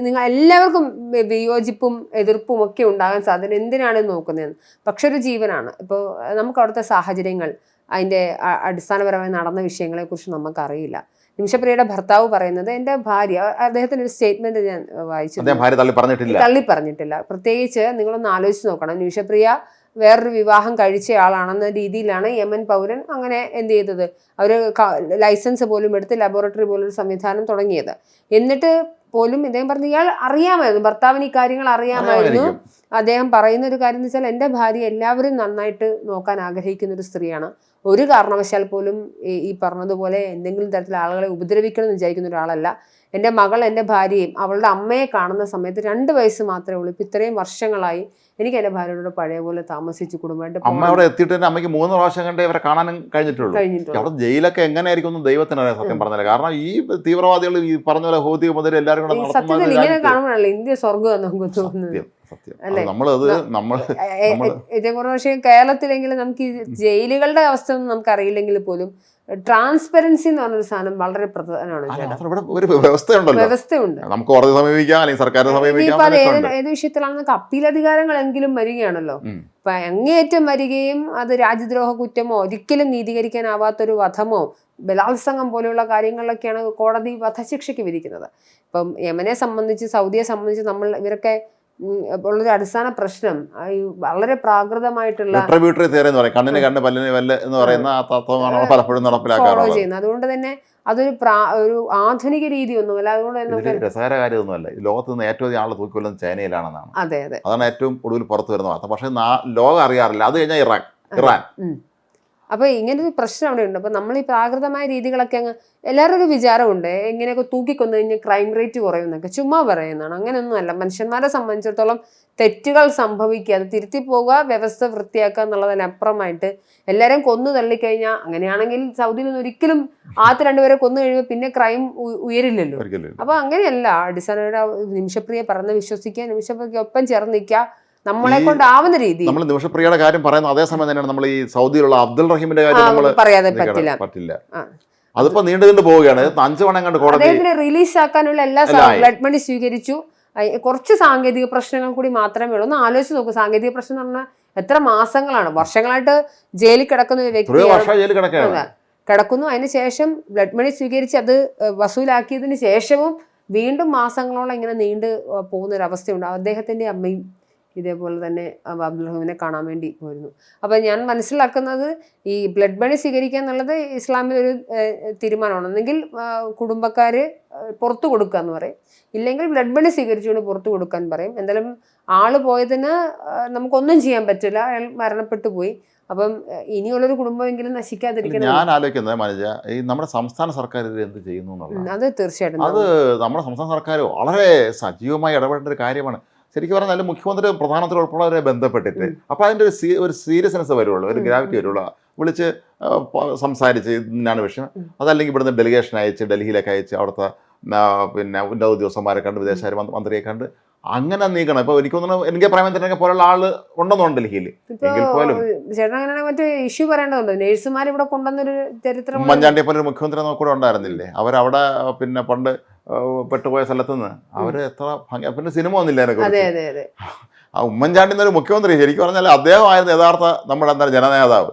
നിങ്ങൾ എല്ലാവർക്കും വിയോജിപ്പും എതിർപ്പും ഒക്കെ ഉണ്ടാകാൻ സാധ്യത എന്തിനാണ് നോക്കുന്നതെന്ന്? പക്ഷെ ഒരു ജീവനാണ്. ഇപ്പോൾ നമുക്ക് അവിടുത്തെ സാഹചര്യങ്ങൾ അതിന്റെ അടിസ്ഥാനപരമായി നടന്ന വിഷയങ്ങളെക്കുറിച്ച് നമുക്കറിയില്ല. നിമിഷപ്രിയയുടെ ഭർത്താവ് പറയുന്നത് എന്റെ ഭാര്യ അദ്ദേഹത്തിന്റെ ഒരു സ്റ്റേറ്റ്മെന്റ് ഞാൻ വായിച്ചു ഭാര്യ തള്ളി പറഞ്ഞിട്ടില്ല. തള്ളി പറഞ്ഞിട്ടില്ല പ്രത്യേകിച്ച് നിങ്ങളൊന്ന് ആലോചിച്ച് നോക്കണം. നിമിഷപ്രിയ വേറൊരു വിവാഹം കഴിച്ച ആളാണെന്ന രീതിയിലാണ് യമൻ പൗരൻ അങ്ങനെ എന്ത് ചെയ്തത്? അവർ ലൈസൻസ് പോലും എടുത്ത് ലബോറട്ടറി പോലൊരു സംവിധാനം തുടങ്ങിയത്. എന്നിട്ട് പോലും ഇദ്ദേഹം പറഞ്ഞു ഇയാൾ അറിയാമായിരുന്നു. ഭർത്താവിന് ഈ കാര്യങ്ങൾ അറിയാമായിരുന്നു. അദ്ദേഹം പറയുന്ന ഒരു കാര്യം എന്ന് വെച്ചാൽ എന്റെ ഭാര്യ എല്ലാവരും നന്നായിട്ട് നോക്കാൻ ആഗ്രഹിക്കുന്ന ഒരു സ്ത്രീയാണ്. ഒരു കാരണവശാൽ പോലും ഈ പറഞ്ഞതുപോലെ എന്തെങ്കിലും തരത്തിൽ ആളുകളെ ഉപദ്രവിക്കണം എന്ന് വിചാരിക്കുന്ന ഒരാളല്ല. എന്റെ മകൾ എന്റെ ഭാര്യയും അവളുടെ അമ്മയെ കാണുന്ന സമയത്ത് രണ്ട് വയസ്സ് മാത്രമേ ഉള്ളൂ. ഇപ്പം ഇത്രയും വർഷങ്ങളായി എനിക്ക് എന്റെ ഭാര്യയോട് പഴയ പോലെ താമസിച്ച് കുടുംബമായിട്ട് അമ്മ അവിടെ എത്തിയിട്ട് തന്നെ അമ്മയ്ക്ക് മൂന്ന് പ്രാവശ്യം കണ്ടേ ഇവരെ കാണാനും കഴിഞ്ഞിട്ടുള്ളൂ. അവിടെ ജയിലൊക്കെ എങ്ങനെയായിരിക്കും ഒന്നും ദൈവത്തിനറിയാം സത്യം പറഞ്ഞില്ല കാരണം ഈ തീവ്രവാദികൾ ഈ പറഞ്ഞ പോലെ ഹോതി മുതൽ എല്ലാവരും കൂടെ സത്യത്തിൽ ഇങ്ങനെ കാണുമ്പോഴല്ലേ ഇന്ത്യ സ്വർഗം നമുക്ക് തോന്നുന്നത്? സത്യം. കുറവ് പക്ഷേ കേരളത്തിലെങ്കിലും നമുക്ക് ഈ ജയിലുകളുടെ അവസ്ഥ ഒന്നും നമുക്ക് അറിയില്ലെങ്കിൽ പോലും ട്രാൻസ്പെറൻസി എന്ന് പറഞ്ഞൊരു സാധനം വളരെ പ്രധാനമാണ് വ്യവസ്ഥയുണ്ട്. നമുക്ക് കോടതി സമീപിക്കാം അല്ലെങ്കിൽ സർക്കാരിനെ സമീപിക്കാം ഏത് വിഷയത്തിലാണ് ഏത് അപ്പീൽ അധികാരങ്ങളെങ്കിലും വരികയാണല്ലോ. ഇപ്പൊ അങ്ങേയറ്റം വരികയും അത് രാജ്യദ്രോഹ കുറ്റമോ ഒരിക്കലും നീതീകരിക്കാനാവാത്തൊരു വധമോ ബലാത്സംഗം പോലെയുള്ള കാര്യങ്ങളിലൊക്കെയാണ് കോടതി വധശിക്ഷയ്ക്ക് വിധിക്കുന്നത്. ഇപ്പം യമനെ സംബന്ധിച്ച് സൗദിയെ സംബന്ധിച്ച് നമ്മൾ ഇവരൊക്കെ ഉള്ളൊരു അടിസ്ഥാന പ്രശ്നം. ഈ വളരെ പ്രാകൃതമായിട്ടുള്ള എന്ന് പറയും. കണ്ണിന് കണ്ണ് പല്ലിന് പല്ല് എന്ന് പറയുന്ന തത്വമാണ് പലപ്പോഴും ഫോളോ നടപ്പിലാക്കാറുള്ളത് ചെയ്യുന്നത്. അതുകൊണ്ട് തന്നെ അതൊരു പ്രാ ഒരു ആധുനിക രീതിയൊന്നുമല്ല അതുകൊണ്ട് തന്നെ രസകര കാര്യമൊന്നുമല്ല. ലോകത്ത് നിന്ന് ഏറ്റവും ആളെ തൂക്കിക്കൊല്ലുന്നത് ചൈനയിലാണെന്നാണ്. അതെ അതെ. അതാണ് ഏറ്റവും ഒടുവിൽ പുറത്തു വരുന്ന വാർത്ത. പക്ഷേ ലോകം അറിയാറില്ല. അത് കഴിഞ്ഞാൽ ഇറാൻ. ഇറാൻ. അപ്പൊ ഇങ്ങനെ ഒരു പ്രശ്നം അവിടെ ഉണ്ട് അപ്പോൾ നമ്മൾ ഈ പ്രാകൃതമായ രീതികളൊക്കെ അങ്ങ് എല്ലാവരും ഒരു വിചാരമുണ്ട്. ഇങ്ങനെയൊക്കെ തൂക്കിക്കൊന്നു കഴിഞ്ഞാൽ ക്രൈം റേറ്റ് കുറയുന്നൊക്കെ ചുമ്മാ പറയുന്നതാണ്. അങ്ങനെയൊന്നുമല്ല മനുഷ്യന്മാരെ സംബന്ധിച്ചിടത്തോളം തെറ്റുകൾ സംഭവിക്കുക അത് തിരുത്തി പോകുക വ്യവസ്ഥ വൃത്തിയാക്കുക എന്നുള്ളതിനപ്പുറമായിട്ട് എല്ലാവരെയും കൊന്നു തള്ളിക്കഴിഞ്ഞാൽ അങ്ങനെയാണെങ്കിൽ സൗദിയിൽ നിന്ന് ഒരിക്കലും ആദ്യത്തെ രണ്ടുപേരെ കൊന്നു കഴിയുമ്പോൾ പിന്നെ ക്രൈം ഉയരില്ലല്ലോ. അപ്പോൾ അപ്പൊ അങ്ങനെയല്ല. അടിസ്ഥാനപരമായ നിമിഷപ്രിയെ പറഞ്ഞ് വിശ്വസിക്കുക നിമിഷപ്രിയക്ക് ഒപ്പം ചേർന്ന് നിൽക്കുക. നമ്മളെ കൊണ്ടാവുന്ന രീതി നമ്മൾ നിമിഷപ്രിയയുടെ കാര്യം പറയുന്ന അതേ സമയം തന്നെയാണ് നമ്മൾ ഈ സൗദിയിലുള്ള അബ്ദുൾ റഹീമിന്റെ കാര്യം നമ്മൾ പറയാതെ പറ്റില്ല. പറ്റില്ല. അതിപ്പോ നീണ്ടു നീണ്ടു പോവുകയാണ്. അഞ്ചു മണം കണ്ട് കോടതി റിലീസ് ആക്കാനുള്ള എല്ലാ. ബ്ലഡ് മണി സ്വീകരിച്ചു. കുറച്ച് സാങ്കേതിക പ്രശ്നങ്ങൾ കൂടി മാത്രമേ ഉള്ളൂ. ഒന്ന് ആലോചിച്ച് നോക്കൂ. സാങ്കേതിക പ്രശ്നം എന്ന് പറഞ്ഞാൽ എത്ര മാസങ്ങളാണ്. വർഷങ്ങളായിട്ട് ജയിലിൽ കിടക്കുന്ന ഒരു വ്യക്തിയാണ്. കിടക്കുന്നു. അതിന് ശേഷം ബ്ലഡ് മണി സ്വീകരിച്ച് അത് വസൂലാക്കിയതിന് ശേഷവും വീണ്ടും മാസങ്ങളോളം ഇങ്ങനെ നീണ്ടു പോകുന്ന ഒരു അവസ്ഥയുണ്ട്. അദ്ദേഹത്തിന്റെ അമ്മയും ഇതേപോലെ തന്നെ അബ്ദുൽ അബ്ദുൾ റഹീമിനെ കാണാൻ വേണ്ടി പോയിരുന്നു. അപ്പോൾ ഞാൻ മനസ്സിലാക്കുന്നത് ഈ ബ്ലഡ് ബണി സ്വീകരിക്കുക എന്നുള്ളത് ഇസ്ലാമിൽ ഒരു തീരുമാനമാണ്. ഒന്നെങ്കിൽ കുടുംബക്കാർ കുടുംബക്കാര് പുറത്തു കൊടുക്കുക എന്ന് പറയും. ഇല്ലെങ്കിൽ ബ്ലഡ് ബണി സ്വീകരിച്ചുകൊണ്ട് പുറത്തു കൊടുക്കാൻ പറയും. എന്തായാലും ആൾ പോയതിന് നമുക്കൊന്നും ചെയ്യാൻ പറ്റില്ല. അയാൾ മരണപ്പെട്ടു പോയി. അപ്പം ഇനിയുള്ളൊരു കുടുംബമെങ്കിലും നശിക്കാതിരിക്കണം ഞാൻ ആലോചിക്കുന്നത് മനജ ഈ നമ്മുടെ സംസ്ഥാന സർക്കാർ ഇത് എന്ത് ചെയ്യുന്നു അത് തീർച്ചയായിട്ടും. അത് നമ്മുടെ സംസ്ഥാന സർക്കാർ വളരെ സജീവമായി ഇടപെടേണ്ട ഒരു കാര്യമാണ്. ശരിക്കും പറഞ്ഞാൽ മുഖ്യമന്ത്രി പ്രധാനമന്ത്രി ഉൾപ്പെടെ ബന്ധപ്പെട്ടിട്ട് അപ്പോൾ അതിന്റെ ഒരു സീ- ഒരു സീരിയസ്നെസ് വരുള്ളൂ ഒരു ഗ്രാവിറ്റി. വരുള്ളൂ. വിളിച്ച് സംസാരിച്ച് ഇതിനാണ് വിഷയം. അതല്ലെങ്കിൽ ഇവിടുന്ന് ഡെലിഗേഷൻ അയച്ച് ഡൽഹിയിലേക്ക് അയച്ച് അവിടുത്തെ പിന്നെ ഉന്നത ഉദ്യോഗസ്ഥന്മാരെ കണ്ട് വിദേശകാര്യ മന്ത്രി- മന്ത്രിയെ കണ്ട് അങ്ങനെ നീക്കണം ഇപ്പൊ എനിക്ക് തോന്നുന്നു എനിക്ക് പ്രായം തന്നെ പോലുള്ള ആൾ ഉണ്ടെന്നുണ്ട് ഡൽഹിയിൽ. എങ്കിൽ പോലും. ചേട്ടൻ അങ്ങനെ മറ്റേ ഇഷ്യൂ പറയേണ്ടതുണ്ട്? നേഴ്സുമാർ ഇവിടെ കൊണ്ടുവന്നൊരു ചരിത്രം ഉമ്മൻചാണ്ടിയെ പോലെ ഒരു മുഖ്യമന്ത്രി നമുക്ക് കൂടെ ഉണ്ടായിരുന്നില്ലേ? അവരവിടെ പിന്നെ പണ്ട് പെട്ടുപോയ സ്ഥലത്തുനിന്ന്. അവർ എത്ര ഭംഗി പിന്നെ സിനിമ ഒന്നില്ല അതെ അതിനെക്കുറിച്ച്? അതെ അതെ ആ ഉമ്മൻചാണ്ടി എന്നൊരു മുഖ്യമന്ത്രി ശരിക്കും പറഞ്ഞാൽ അദ്ദേഹമായിരുന്നു യഥാർത്ഥ നമ്മുടെ എന്താ ജനനേതാവ്.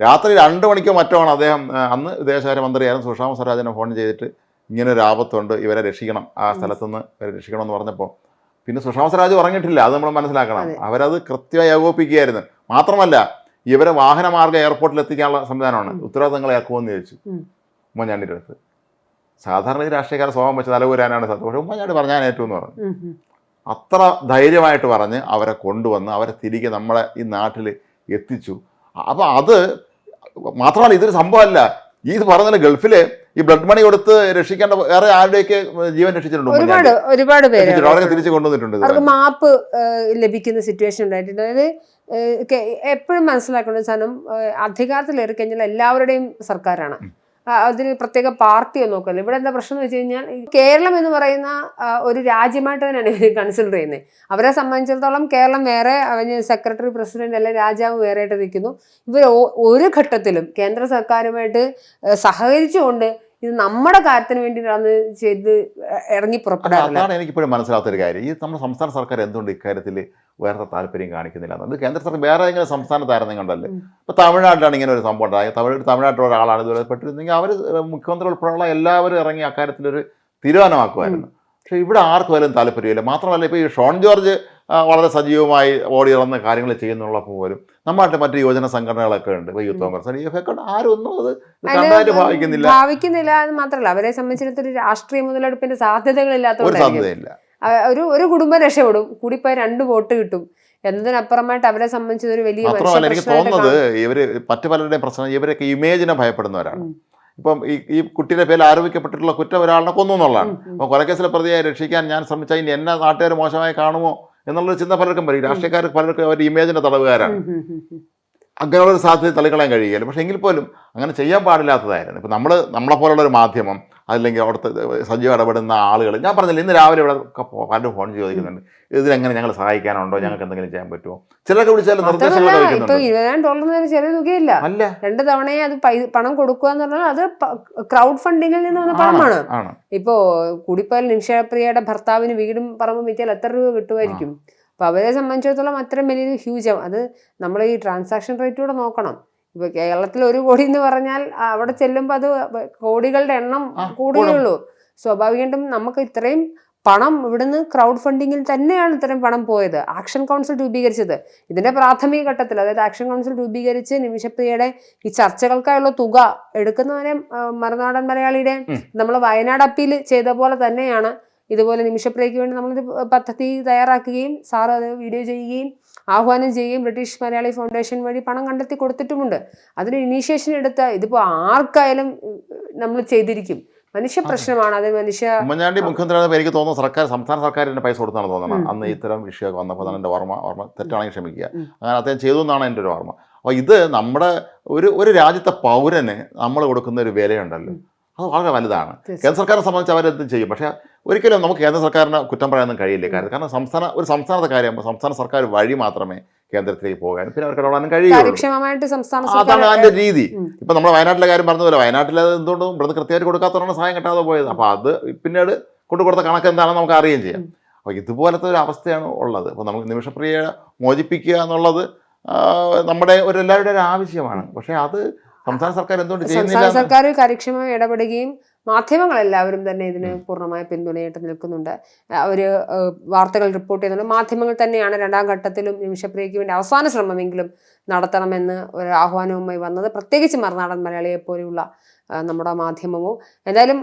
രാത്രി രണ്ട് മണിക്കോ മറ്റോ ആണ് അദ്ദേഹം അന്ന് വിദേശകാര്യ മന്ത്രിയായിരുന്നു സുഷാമ സ്വരാജിനെ ഫോൺ ചെയ്തിട്ട് ഇങ്ങനെ ഒരു ആപത്തുണ്ട് ഇവരെ രക്ഷിക്കണം. ആ സ്ഥലത്തുനിന്ന് ഇവരെ രക്ഷിക്കണം എന്ന് പറഞ്ഞപ്പോൾ പിന്നെ സുഷാമ സ്വരാജ് പറഞ്ഞിട്ടില്ല അത് നമ്മൾ മനസ്സിലാക്കണം. അവരത് കൃത്യമായി ഏകോപിപ്പിക്കുകയായിരുന്നു. മാത്രമല്ല ഇവരെ വാഹനമാർഗം എയർപോർട്ടിൽ എത്തിക്കാനുള്ള സംവിധാനമാണ് ഉത്തരവാദിത്തങ്ങളെ ഉത്തരവാദിത്തങ്ങൾ ഏർക്കുമെന്ന് ചോദിച്ചു. ഉമ്മൻചാണ്ടിയുടെ അടുത്ത്. സാധാരണ ഈ രാഷ്ട്രീയക്കാരെ സ്വഭാവം വെച്ച് തലകൂരാനാണ് സത്യം പക്ഷേ ഉമ്മൻചാണ്ടി പറഞ്ഞാൽ ഏറ്റവും എന്ന് പറഞ്ഞു. അത്ര ധൈര്യമായിട്ട് പറഞ്ഞ് അവരെ കൊണ്ടുവന്ന് അവരെ തിരികെ നമ്മളെ ഈ നാട്ടിൽ എത്തിച്ചു. അപ്പം അത് മാത്രമല്ല ഇതൊരു സംഭവമല്ല. ഈ പറഞ്ഞ ഗൾഫിൽ ഈ ബ്ലഡ് മണി കൊടുത്ത് രക്ഷിക്കേണ്ട വേറെ ആരുടെയൊക്കെ ജീവൻ രക്ഷിച്ചിട്ടുണ്ട് ഒരുപാട് ഒരുപാട് പേര്. അവരൊക്കെ തിരിച്ചു കൊണ്ടുവന്നിട്ടുണ്ട് അവർക്ക് മാപ്പ് ലഭിക്കുന്ന സിറ്റുവേഷൻ ഉണ്ടായിട്ടുണ്ട്. അതായത് എപ്പോഴും മനസ്സിലാക്കേണ്ട സാധനം അധികാരത്തിൽ ഏറിക്കഴിഞ്ഞാൽ എല്ലാവരുടെയും സർക്കാരാണ്. അതിന് പ്രത്യേക പാർട്ടിയോ നോക്കല്ലോ? ഇവിടെ എന്താ പ്രശ്നം എന്ന് വെച്ച് കഴിഞ്ഞാൽ കേരളം എന്ന് പറയുന്ന ഒരു രാജ്യമായിട്ട് തന്നെയാണ് ഇവർ കൺസിഡർ ചെയ്യുന്നത്. അവരെ സംബന്ധിച്ചിടത്തോളം കേരളം വേറെ അവന് സെക്രട്ടറി പ്രസിഡന്റ് അല്ലെ രാജാവ് വേറെ ആയിട്ട് നിൽക്കുന്നു. ഇവർ ഒരു ഘട്ടത്തിലും കേന്ദ്ര സർക്കാരുമായിട്ട് സഹകരിച്ചുകൊണ്ട് ഇത് നമ്മുടെ കാര്യത്തിന് വേണ്ടിയിട്ടാണ് ചെയ്ത് ഇറങ്ങി പുറപ്പെടാറില്ല അതാണ് എനിക്കിപ്പോഴും മനസ്സിലാത്തൊരു കാര്യം. ഈ നമ്മുടെ സംസ്ഥാന സർക്കാർ എന്തുകൊണ്ട് ഇക്കാര്യത്തിൽ വേറെ താല്പര്യം കാണിക്കുന്നില്ല? എന്നത് കേന്ദ്ര സർക്കാർ വേറെ ഏതെങ്കിലും സംസ്ഥാനത്തായിരുന്നു കണ്ടല്ലേ ഉം. ഇപ്പോൾ തമിഴ്നാട്ടിലാണ് ഇങ്ങനെ ഒരു സംഭവം ഉണ്ടായത്. തമിഴ് തമിഴ്നാട്ടിലുള്ള ഒരാളാണ് ഇതുവരെ പെട്ടിരുന്നെങ്കിൽ അവർ മുഖ്യമന്ത്രി ഉൾപ്പെടെയുള്ള എല്ലാവരും ഇറങ്ങി അക്കാര്യത്തിലൊരു തീരുമാനമാക്കുമായിരുന്നു. പക്ഷേ ഇവിടെ ആർക്കും അതിലും താല്പര്യമില്ല. മാത്രമല്ല ഇപ്പോൾ ഈ ഷോൺ ജോർജ് വളരെ സജീവമായി ഓടി ഇറന്ന് കാര്യങ്ങൾ ചെയ്യുന്നുള്ളപ്പോൾ പോലും. നമ്മുടെ മറ്റു യുവജന സംഘടനകളൊക്കെ ഉണ്ട്. യൂത്ത് കോൺഗ്രസ് ഡി എഫ് ഒക്കെ ഉണ്ട് ആരും ഒന്നും അത് കണ്ടായിട്ട് ഭാവിക്കുന്നില്ല. ഭാവിക്കുന്നില്ല എന്ന് മാത്രമല്ല. അവരെ സംബന്ധിച്ചിടത്തോളം രാഷ്ട്രീയ മുതലെടുപ്പിന്റെ സാധ്യതകളില്ലാത്ത ഒരു സാധ്യതയില്ല. ഒരു ഒരു കുടുംബം രക്ഷപ്പെടും. കൂടിപ്പോയി രണ്ട് വോട്ട് കിട്ടും. എന്നതിനപ്പുറമായിട്ട് അവരെ സംബന്ധിച്ചത് ഒരു വലിയ മാത്രമല്ല എനിക്ക് തോന്നുന്നത് ഇവർ മറ്റു പലരുടെയും പ്രശ്നം ഇവരൊക്കെ ഇമേജിനെ ഭയപ്പെടുന്നവരാണ്. ഇപ്പം ഈ ഈ കുട്ടിയുടെ പേരിൽ ആരോപിക്കപ്പെട്ടിട്ടുള്ള കുറ്റം ഒരാളിനെ കൊന്നു എന്നുള്ളതാണ്. അപ്പോൾ കൊലക്കേസിലെ പ്രതിയെ രക്ഷിക്കാൻ ഞാൻ ശ്രമിച്ചാൽ ഇനി എന്നെ നാട്ടുകാർ മോശമായി കാണുമോ? എന്നുള്ളൊരു ചിന്ത പലർക്കും പറയും രാഷ്ട്രീയക്കാർ പലർക്കും അവരുടെ ഇമേജിന്റെ തടവുകാരാണ്. ഉം, ഉം, ഉം, ഉം. അങ്ങനെയുള്ള ഒരു സാധ്യത തള്ളിക്കളയാൻ കഴിയുകയില്ല. പക്ഷേ എങ്കിൽ പോലും അങ്ങനെ ചെയ്യാൻ പാടില്ലാത്തതായിരുന്നു. ഇപ്പോൾ നമ്മൾ നമ്മളെ പോലുള്ളൊരു മാധ്യമം അല്ലെങ്കിൽ അവിടുത്തെ സജീവ ഇടപെടുന്ന ആളുകൾ ഞാൻ പറഞ്ഞില്ല ഇന്ന് രാവിലെ ഇവിടെ പലരും ഫോൺ ചോദിക്കുന്നുണ്ട്. ഇതിനെങ്ങനെ ഞങ്ങൾ സഹായിക്കാനുണ്ടോ? ഞങ്ങൾക്ക് എന്തെങ്കിലും ചെയ്യാൻ പറ്റുമോ? ചിലരൊക്കെ വിളിച്ചാലും നിർദ്ദേശങ്ങൾ അല്ല. രണ്ട് തവണയെ അത് പണം കൊടുക്കുക എന്ന് പറഞ്ഞാൽ അത് ക്രൗഡ് ഫണ്ടിങ്ങിൽ നിന്ന് വന്ന പണമാണ്. ഇപ്പോ കൂടിപ്പോയാൽ നിമിഷപ്രിയയുടെ ഭർത്താവിന് വീടും പറമ്പും വിറ്റാൽ എത്ര രൂപ കിട്ടുമായിരിക്കും? അപ്പൊ അവരെ സംബന്ധിച്ചിടത്തോളം അത്രയും വലിയൊരു ഹ്യൂജ് അത് നമ്മൾ ഈ ട്രാൻസാക്ഷൻ റേറ്റ് കൂടെ നോക്കണം. ഇപ്പോൾ കേരളത്തിൽ ഒരു കോടി എന്ന് പറഞ്ഞാൽ അവിടെ ചെല്ലുമ്പോൾ അത് കോടികളുടെ എണ്ണം കൂടുതലുള്ളൂ സ്വാഭാവികമായിട്ടും നമുക്ക് ഇത്രയും പണം ഇവിടുന്ന് ക്രൗഡ് ഫണ്ടിങ്ങിൽ തന്നെയാണ് ഇത്രയും പണം പോയത്. ആക്ഷൻ കൗൺസിൽ രൂപീകരിച്ചത്. ഇതിന്റെ പ്രാഥമിക ഘട്ടത്തിൽ അതായത് ആക്ഷൻ കൗൺസിൽ രൂപീകരിച്ച് നിമിഷപ്രിയയുടെ ഈ ചർച്ചകൾക്കായുള്ള തുക എടുക്കുന്നവരെ മറുനാടൻ മലയാളിയുടെ നമ്മൾ വയനാട് അപ്പീൽ ചെയ്ത പോലെ തന്നെയാണ് ഇതുപോലെ നിമിഷപ്രിയയ്ക്ക് വേണ്ടി നമ്മളൊരു പദ്ധതി തയ്യാറാക്കുകയും സാർ അത് വീഡിയോ ചെയ്യുകയും ആഹ്വാനം ചെയ്യുകയും ബ്രിട്ടീഷ് മലയാളി ഫൗണ്ടേഷൻ വഴി പണം കണ്ടെത്തി കൊടുത്തിട്ടുമുണ്ട്. അതിന് ഇനീഷ്യേഷൻ എടുത്ത ഇതിപ്പോ ആർക്കായാലും നമ്മൾ ചെയ്തിരിക്കും. മനുഷ്യ പ്രശ്നമാണ്. അത് മനുഷ്യ ഉമ്മൻചാണ്ടി മുഖ്യമന്ത്രി എനിക്ക് തോന്നുന്നു സർക്കാർ സംസ്ഥാന സർക്കാർ തന്നെ പൈസ കൊടുത്താണ് തോന്നുന്നത് അന്ന് ഇത്തരം വിഷയമൊക്കെ വന്നപ്പോൾ തന്നെ എന്റെ ഓർമ്മ. ഓർമ്മ തെറ്റാണെങ്കിൽ ക്ഷമിക്കുക. അങ്ങനെ അദ്ദേഹം ചെയ്തു എന്നാണ് എന്റെ ഒരു ഓർമ്മ. അപ്പോൾ ഇത് നമ്മുടെ ഒരു ഒരു രാജ്യത്തെ പൗരന് നമ്മൾ കൊടുക്കുന്ന ഒരു വിലയുണ്ടല്ലോ. അത് വളരെ വലുതാണ്. കേന്ദ്ര സർക്കാരിനെ സംബന്ധിച്ച് അവരെന്തും ചെയ്യും. പക്ഷേ ഒരിക്കലും നമുക്ക് കേന്ദ്ര സർക്കാരിനെ കുറ്റം പറയാനൊന്നും കഴിയില്ല. കാര്യം കാരണം സംസ്ഥാന ഒരു സംസ്ഥാനത്തെ കാര്യം സംസ്ഥാന സർക്കാർ വഴി മാത്രമേ കേന്ദ്രത്തിലേക്ക് പോകാനും പിന്നെ അവർക്ക് ഇടപെടാനും കഴിയുള്ളൂ. അതാണ് അതിന്റെ രീതി. ഇപ്പം നമ്മുടെ വയനാട്ടിലെ കാര്യം പറഞ്ഞതുപോലെ വയനാട്ടിൽ അത് എന്തുകൊണ്ടും ഇവിടുന്ന് കൃത്യമായിട്ട് കൊടുക്കാത്തതുകൊണ്ടാണ് സഹായം കിട്ടാതെ പോയത്. അപ്പോൾ അത് പിന്നീട് കൊണ്ടു കൊടുത്ത കണക്ക് എന്താണെന്ന് നമുക്ക് അറിയുകയും ചെയ്യാം. അപ്പോൾ അപ്പൊ ഇതുപോലത്തെ ഒരു അവസ്ഥയാണ് ഉള്ളത്. അപ്പോൾ നമുക്ക് നിമിഷപ്രിയയെ മോചിപ്പിക്കുക എന്നുള്ളത് നമ്മുടെ ഒരു എല്ലാവരുടെ ഒരു ആവശ്യമാണ്. പക്ഷേ അത് സംസ്ഥാന സർക്കാർ എന്തുകൊണ്ട് സംസ്ഥാന സർക്കാർ കാര്യക്ഷമമായി ഇടപെടുകയും മാധ്യമങ്ങളെല്ലാവരും തന്നെ ഇതിന് പൂർണമായ പിന്തുണയായിട്ട് നിൽക്കുന്നുണ്ട്. അവർ വാർത്തകൾ റിപ്പോർട്ട് ചെയ്യുന്നുണ്ട്. മാധ്യമങ്ങൾ തന്നെയാണ് രണ്ടാം ഘട്ടത്തിലും നിമിഷപ്രിയയ്ക്ക് വേണ്ടി അവസാന ശ്രമമെങ്കിലും നടത്തണമെന്ന് ഒരു ആഹ്വാനവുമായി വന്നത്. പ്രത്യേകിച്ച് മറുനാടൻ മലയാളിയെ പോലെയുള്ള നമ്മുടെ മാധ്യമവും എന്തായാലും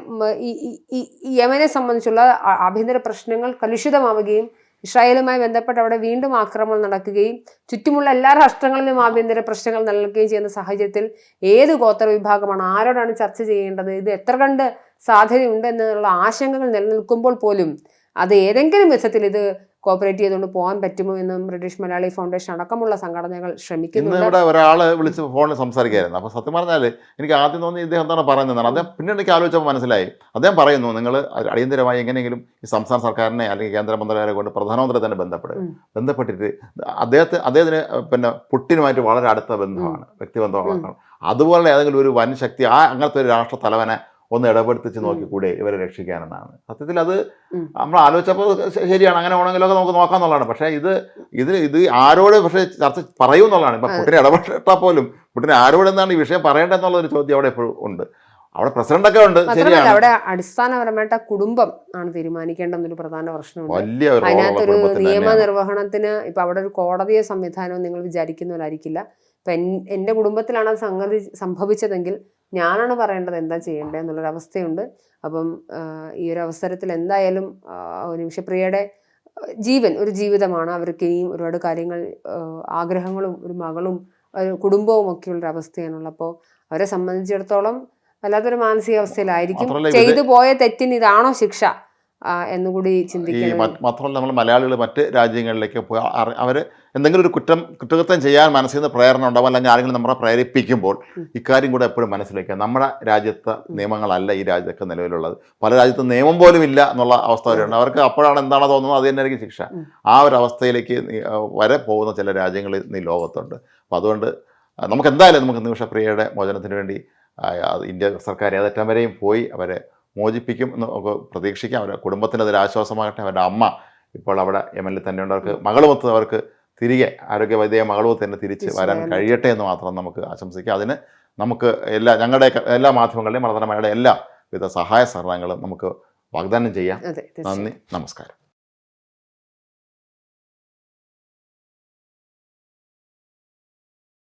ഈ യമനെ സംബന്ധിച്ചുള്ള ആഭ്യന്തര പ്രശ്നങ്ങൾ കലുഷിതമാവുകയും ഇസ്രായേലുമായി ബന്ധപ്പെട്ട് അവിടെ വീണ്ടും ആക്രമണം നടക്കുകയും ചുറ്റുമുള്ള എല്ലാ രാഷ്ട്രങ്ങളിലും ആഭ്യന്തര പ്രശ്നങ്ങൾ നൽകുകയും ചെയ്യുന്ന സാഹചര്യത്തിൽ ഏത് ഗോത്ര വിഭാഗമാണ് ആരോടാണ് ചർച്ച ചെയ്യേണ്ടത് ഇത് എത്ര കണ്ട് സാധ്യതയുണ്ട് എന്നുള്ള ആശങ്കകൾ നിലനിൽക്കുമ്പോൾ പോലും അത് ഏതെങ്കിലും വിധത്തിൽ ഇത് കോപ്പറേറ്റ് ചെയ്തുകൊണ്ട് പോകാൻ പറ്റുമോ എന്നും ബ്രിട്ടീഷ് മലയാളി ഫൗണ്ടേഷൻ അടക്കമുള്ള സംഘടനകൾ ശ്രമിക്കുന്നുണ്ട്. ഇവിടെ ഒരാൾ വിളിച്ച് ഫോണിൽ സംസാരിക്കുകയായിരുന്നു അപ്പോൾ സത്യം പറഞ്ഞാൽ എനിക്ക് ആദ്യം തോന്നി ഇദ്ദേഹം എന്താണ് പറയുന്നതാണ് അദ്ദേഹം പിന്നീട് എനിക്ക് ആലോചിച്ചപ്പോൾ മനസ്സിലായി. അദ്ദേഹം പറയുന്നു നിങ്ങൾ അടിയന്തരമായി എങ്ങനെയെങ്കിലും ഈ സംസ്ഥാന സർക്കാരിനെ അല്ലെങ്കിൽ കേന്ദ്ര മന്ത്രാലയം കൊണ്ട് പ്രധാനമന്ത്രി തന്നെ ബന്ധപ്പെടുക. ബന്ധപ്പെട്ടിട്ട് അദ്ദേഹത്തെ അദ്ദേഹത്തിന് പിന്നെ പുട്ടിനുമായിട്ട് വളരെ അടുത്ത ബന്ധമാണ് വ്യക്തിബന്ധമാണ് അതുപോലെ ഏതെങ്കിലും ഒരു വൻ ശക്തി ആ അങ്ങനത്തെ ഒരു രാഷ്ട്ര തലവനെ ഒന്ന് ഇടപെടുത്തിച്ച് നോക്കിക്കൂടെ ഇവരെ രക്ഷിക്കാനെന്നാണ്. സത്യത്തിൽ അത് നമ്മൾ ആലോചിച്ചപ്പോൾ ശരിയാണ്. അങ്ങനെ ആണെങ്കിലൊക്കെ നമുക്ക് നോക്കാന്നുള്ളതാണ് പക്ഷേ ഇത് ഇത് ഇത് ആരോട് പക്ഷേ ചർച്ച പറയൂ എന്നുള്ളതാണ്. ഇപ്പം പുട്ടിനെ ഇടപെട്ടാൽ പോലും പുട്ടിനെ ആരോടെന്നാണ് ഈ വിഷയം പറയേണ്ടതെന്നുള്ളൊരു ചോദ്യം അവിടെ എപ്പോഴും ഉണ്ട്. അവിടെ പ്രസിഡന്റൊക്കെ ഉണ്ട്. ശരിയാണ്. അവിടെ അടിസ്ഥാനപരമായിട്ട് കുടുംബം ആണ് തീരുമാനിക്കേണ്ട എന്നൊരു പ്രധാന പ്രശ്നമുണ്ട് അതിനകത്തൊരു കുടുംബത്തിന് നിയമ തന്നെയാണ്. നിർവഹണത്തിന് ഇപ്പൊ അവിടെ ഒരു കോടതിയെ സംവിധാനവും നിങ്ങൾ വിചാരിക്കുന്നവരായിരിക്കില്ല. ഇപ്പൊ എന്റെ കുടുംബത്തിലാണ് അത് സംഗതി സംഭവിച്ചതെങ്കിൽ ഞാനാണ് പറയേണ്ടത് എന്താ ചെയ്യേണ്ടത് എന്നുള്ളൊരവസ്ഥയുണ്ട് അപ്പം ഈ ഒരു അവസരത്തിൽ എന്തായാലും നിമിഷപ്രിയയുടെ ജീവൻ ഒരു ജീവിതമാണ്. അവർക്ക് ഇനിയും ഒരുപാട് കാര്യങ്ങൾ ആഗ്രഹങ്ങളും ഒരു മകളും ഒരു കുടുംബവും ഒക്കെയുള്ള അവസ്ഥയാണുള്ളപ്പോൾ അവരെ സംബന്ധിച്ചിടത്തോളം വല്ലാത്തൊരു മാനസികാവസ്ഥയിലായിരിക്കും. ചെയ്തു പോയ തെറ്റിന് ഇതാണോ ശിക്ഷ? എന്നുകൂടി ചിന്തിക്കുന്നത് മാത്രമല്ല നമ്മൾ മലയാളികൾ മറ്റ് രാജ്യങ്ങളിലേക്ക് പോയി അവർ എന്തെങ്കിലും ഒരു കുറ്റം കുറ്റകൃത്യം ചെയ്യാൻ മനസ്സിൽ നിന്ന് പ്രേരണ ഉണ്ടാവും അല്ലെങ്കിൽ ആരെങ്കിലും നമ്മളെ പ്രേരിപ്പിക്കുമ്പോൾ. ഇക്കാര്യം കൂടെ എപ്പോഴും മനസ്സിലാക്കുക. നമ്മുടെ രാജ്യത്തെ നിയമങ്ങളല്ല ഈ രാജ്യത്തൊക്കെ നിലവിലുള്ളത്. പല രാജ്യത്തും നിയമം പോലും ഇല്ല എന്നുള്ള അവസ്ഥ വരെയുണ്ട്. അവർക്ക് അപ്പോഴാണ് എന്താണോ തോന്നുന്നത്? അത് തന്നെയായിരിക്കും ശിക്ഷ. ആ ഒരു അവസ്ഥയിലേക്ക് വരെ പോകുന്ന ചില രാജ്യങ്ങളിൽ ഈ ലോകത്തുണ്ട്. അപ്പോൾ അതുകൊണ്ട് നമുക്ക് എന്തായാലും നമുക്ക് നിമിഷപ്രിയയുടെ മോചനത്തിന് വേണ്ടി ഇന്ത്യ സർക്കാർ ഏതറ്റം വരെയും പോയി അവരെ മോചിപ്പിക്കും എന്ന് നമുക്ക് പ്രതീക്ഷിക്കാം. അവരുടെ കുടുംബത്തിന് അതൊരു ആശ്വാസമാകട്ടെ. അവരുടെ അമ്മ ഇപ്പോൾ അവിടെ യമനിൽ തന്നെ ഉണ്ട്. അവർക്ക് മകളുമൊത്ത് അവർക്ക് തിരികെ ആരോഗ്യവൈദ്യ മകളുമൊത്ത് തന്നെ തിരിച്ച് വരാൻ കഴിയട്ടെ എന്ന് മാത്രം നമുക്ക് ആശംസിക്കാം. അതിന് നമുക്ക് എല്ലാ ഞങ്ങളുടെ എല്ലാ മാധ്യമങ്ങളുടെയും മലതരമാരുടെ എല്ലാ വിധ സഹായ സഹകരണങ്ങളും നമുക്ക് വാഗ്ദാനം ചെയ്യാം. നന്ദി നമസ്കാരം.